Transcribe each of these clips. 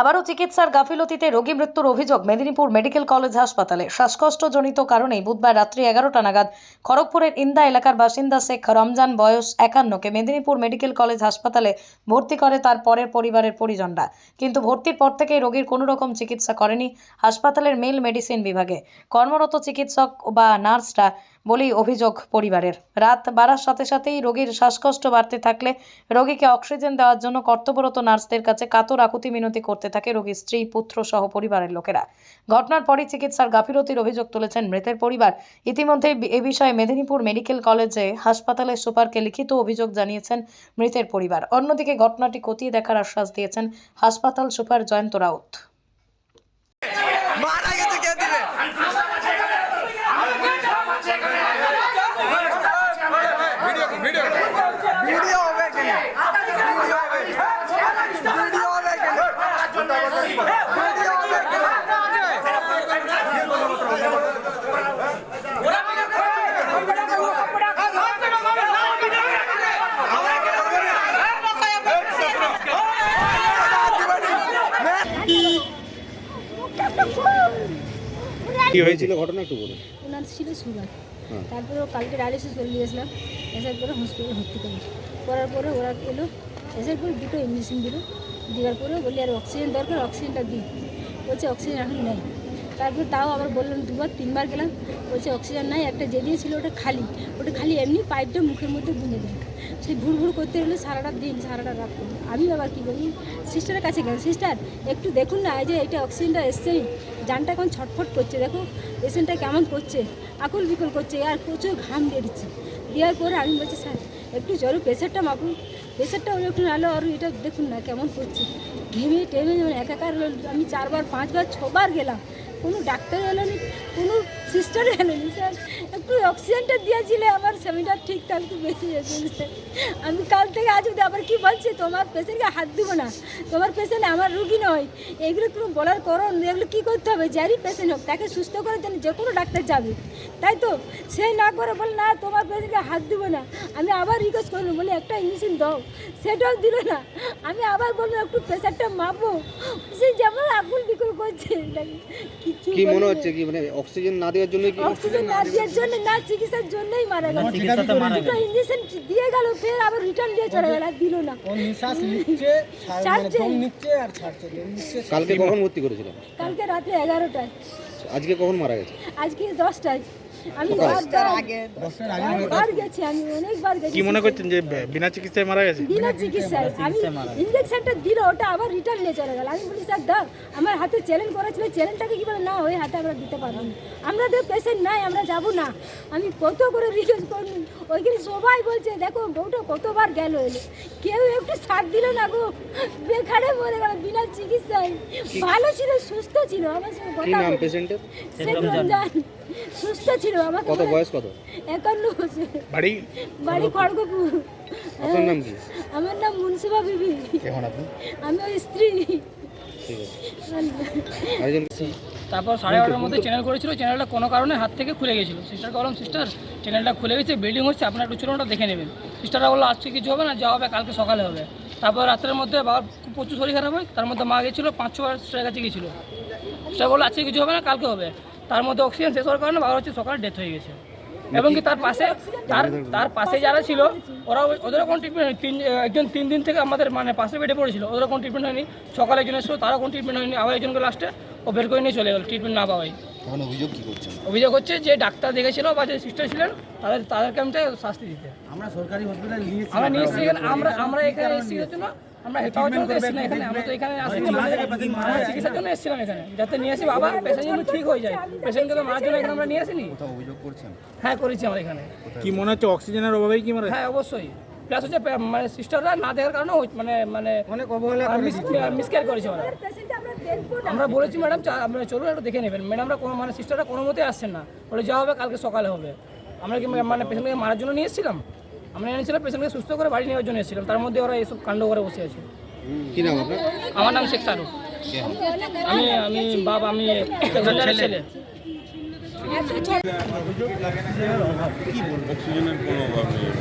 আবারও চিকিৎসার গাফিলতিতে রোগী মৃত্যুর অভিযোগ মেদিনীপুর মেডিকেল কলেজ হাসপাতালে। শ্বাসকষ্টজনিত কারণেই বুধবার রাত্রি এগারোটা নাগাদ খড়গপুরের ইন্দা এলাকার বাসিন্দা শেখ রমজান বয়স একান্নকে মেদিনীপুর মেডিকেল কলেজ হাসপাতালে ভর্তি করে তার পরের পরিবারের পরিজনরা। কিন্তু ভর্তির পর থেকেই রোগীর কোনো রকম চিকিৎসা করেনি হাসপাতালের মেল মেডিসিন বিভাগে। কর্মরত চিকিৎসক বা নার্সরা বলেই অভিযোগ পরিবারের। রাত বাড়ার সাথে সাথেই রোগীর শ্বাসকষ্ট বাড়তে থাকলে রোগীকে অক্সিজেন দেওয়ার জন্য কর্তব্যরত নার্সদের কাছে কাতর আকুতি মিনতি করতে থাকে রোগীর স্ত্রী, পুত্র সহ পরিবারের লোকেরা। ঘটনার পরই চিকিৎসার গাফিলতির অভিযোগ তুলেছেন মৃতের পরিবার। ইতিমধ্যে এ বিষয়ে মেদিনীপুর মেডিকেল কলেজে হাসপাতালের সুপারকে লিখিত অভিযোগ জানিয়েছেন মৃতের পরিবার। অন্যদিকে ঘটনাটি খতিয়ে দেখার আশ্বাস দিয়েছেন হাসপাতাল সুপার জয়ন্ত রাউত মারা গেছে কে দিবে ভিডিও হবে এখানে ভিডিও হবে ভিডিও হবে এখানে ভিডিও হবে কি হয়েছিল ঘটনা একটু বলুন। ওনার ছিল সুগার। হ্যাঁ। তারপরে ও কালকে ডায়ালিসিস করে গিয়েছিলাম। এসার পরে হসপিটালে ভর্তি করি করার পরে ওরা এলো এসার পরে দুটো ইঞ্জেকশন দিল। দেওয়ার পরে বলি আর অক্সিজেন দরকার অক্সিজেনটা দিই বলছে অক্সিজেন এখন নেই। তারপর তাও আবার বললাম দুবার, তিনবার গেলাম। বলছে, অক্সিজেন নাই, একটা যে দিয়েছিল ওটা খালি। ওটা খালি এমনি পাইপটা মুখের মধ্যে গুঁজে দেয়। সেই ভুল ভুল করতে হলে সারাটা দিন, সারাটা রাত করি। আমি আবার কী করি সিস্টারের কাছে গেলাম সিস্টার, একটু দেখুন না যে এটা অক্সিজেনটা এসছেই জানটা এখন ছটফট করছে। দেখো, পেশেন্টটা কেমন করছে, আকুল বিকুল করছে, আর প্রচুর ঘাম দিয়ে দিচ্ছে। দেওয়ার পরে আমি বলছি, স্যার, একটু চলো প্রেশারটা মাপুন। প্রেশারটা ওর একটু নাহলে আর এটা দেখুন না কেমন করছে। ঘেমে টেমে যেমন একাকার। আমি চারবার, পাঁচবার, ছবার গেলাম। কোনো ডাক্তার এলো না কোনো সিস্টার স্যার একটু অক্সিজেনটা দিয়েছিলে আমার স্বামীটা ঠিক থাকতে বেশি এসেছে আমি কাল থেকে আজ অব্দি আবার কি বলছি তোমার পেশেন্টকে হাত দিব না। তোমার পেশেন্ট আমার রুগী নয়। এগুলো কোনো বলার করণ এগুলো কী করতে হবে? যারই পেশেন্ট হোক তাকে সুস্থ করার জন্য যে কোনো ডাক্তার যাবে। তাই তো? সে না করে বলে না তোমার পেশেন্টকে হাত দিব না। আমি আবার রিকোয়েস্ট করব বলে একটা ইঞ্জেকশন দাও। সেটাও দিল না। আমি আবার বলব একটু প্রেশারটা মাপো। সে যেমন আকুল বিকুল করছে কিছু কি মনে হচ্ছে কি মানে অক্সিজেন না দেওয়ার জন্য কি অক্সিজেন না দেওয়ার জন্য না চিকিৎসার জন্যই মারা গেল। চিকিৎসাতে মারা গেল। ইঞ্জেকশন দিয়ে গেল ফের আবার রিটার্ন দিয়ে চলে গেল আর দিল না। ও নিঃশ্বাস নিচ্ছে মানে ছাড়ছে। নিচ্ছে আর ছাড়ছে কালকে কখন ভর্তি করেছিলেন কালকে রাতে 11টায় আজকে কখন মারা গেছে? আজকে দশটায়। আমি দশটার আগে। দশটার আগে গেছি। আমি অনেকবার গেছি। কি মনে করছেন যে বিনা চিকিৎসায় মারা গেছে? বিনা চিকিৎসায়। আমি ইনজেকশনটা দিল ওটা আবার রিটার্ন নিয়ে চলে গেল। আমি বলি স্যার দাও আমার হাতে চ্যালেঞ্জ করেছিল ছিল চ্যালেঞ্জটাকে বলে না ওই হাতে আমরা দিতে পারব? আমরা তো পেশেন্ট নাই আমরা যাব না। আমি কত করে রিকোয়েস্ট করি ওইখানে সবাই বলছে দেখো বউটা কতবার গেল এলো। কেউ একটু সাথ দিল না গো। বেখারে মরে গেল বিনা চিকিৎসায়। ভালো ছিল সুস্থ ছিল। আমার সঙ্গে কথা রমজান সুস্থ ছিল আমাকে কত বয়স কত? একান্ন বছর। বাড়ি? বাড়ি খড়গপুর। আপনার নাম কি? আমার নাম মুন্সিবা বিবি। কেমন আপনি? আমি ওর স্ত্রী। ঠিক আছে। আরেকজন তারপর সাড়ে এগারোটার মধ্যে চ্যানেল করেছিল চ্যানেলটা কোনো কারণে হাত থেকে খুলে গেছিল। সিস্টারকে বললাম সিস্টার চ্যানেলটা খুলে গেছে বিল্ডিং হচ্ছে আপনার একটু চলুন দেখে নেবেন। সিস্টাররা বলল আজকে কিছু হবে না যা হবে কালকে সকালে হবে। তারপর রাত্রের মধ্যে বাবার প্রচুর শরীর খারাপ হয় তার মধ্যে মা গেছিল পাঁচ ছবার সিস্টারের কাছে গেছিল। সিস্টার বলল আজকে কিছু হবে না কালকে হবে। তার মধ্যে অক্সিজেন শেষ হওয়ার কারণে বাবার হচ্ছে সকালে ডেথ হয়ে গেছে। এবং কি তার পাশে তার তার পাশে যারা ছিল ওরা ওদেরও কোনো ট্রিটমেন্ট হয়নি। তিন একজন তিন দিন থেকে আমাদের মানে পাশে বেডে পড়েছিল ওদেরও কোনো ট্রিটমেন্ট হয়নি। সকালে একজন এসেছিল তারও কোনো ট্রিটমেন্ট হয়নি। আবার একজনকে লাস্টে ও বের করে নিয়ে চলে গেল ট্রিটমেন্ট না পাওয়াই অভিযোগ কি করছেন অভিযোগ হচ্ছে যে ডাক্তার দেখেছিল বা যে সিস্টার ছিলেন তাদের তাদেরকে আমি শাস্তি দিতে। আমরা সরকারি হসপিটাল আমরা নিয়ে এসেছি আমরা আমরা এখানে এসেছি না আমরা হেল্প পাওয়ার জন্য এসেছি না এখানে আমরা তো এখানে আসি আমরা চিকিৎসার জন্য এসেছিলাম এখানে। যাতে নিয়ে আসি বাবা পেশেন্ট যেন ঠিক হয়ে যায়। পেশেন্টকে তো মারার জন্য এখানে আমরা নিয়ে আসিনি। অভিযোগ করছেন? হ্যাঁ করেছি আমরা এখানে। কি মনে হচ্ছে অক্সিজেনের অভাবেই কি মারা হ্যাঁ অবশ্যই। প্লাস হচ্ছে মানে সিস্টাররা না দেখার কারণে মানে মানে অনেক অবহেলা মিসকেয়ার করেছে। ওরা। আমরা আমরা বলেছি ম্যাডাম আপনারা চলুন একটু দেখে নেবেন। ম্যাডামরা কোনো মানে সিস্টাররা কোনো মতেই আসছেন না। বলে যা হবে কালকে সকালে হবে। আমরা কি মানে পেশেন্টকে মারার জন্য নিয়ে এসেছিলাম? আমরা এনেছিলাম পেশেন্টকে সুস্থ করে বাড়ি নেওয়ার জন্য এসেছিলাম। তার মধ্যে ওরা এইসব কাণ্ড করে বসে আছে। কি নাম আপনার? আমার নাম শেখ সারু। আমি আমি বাবা আমি ছেলে। ছেলে? অক্সিজেনের কোনো অভাব নেই।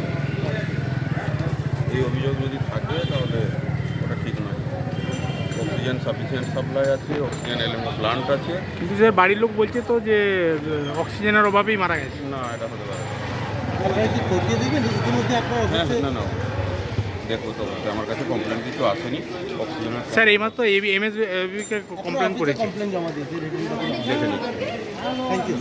এই অভিযোগ যদি থাকে তাহলে ওটা ঠিক নয়। অক্সিজেন অক্সিজেন সাফিসিয়েন্ট সাপ্লাই আছে অক্সিজেন এলএমও প্লান্ট আছে। কিন্তু স্যার বাড়ির লোক বলছে তো যে অক্সিজেনের অভাবেই মারা গেছে। না এটা হতে পারে না। আপনারা কি খতিয়ে দেখবেন? ইতিমধ্যে আপনার না না দেখব তো আমার কাছে কমপ্লেন কিছু আসেনি। স্যার এইমাত্র এম এস কে কমপ্লেন করেছে। কমপ্লেন জমা দিয়েছে দেখে নিচ্ছি থ্যাংক ইউ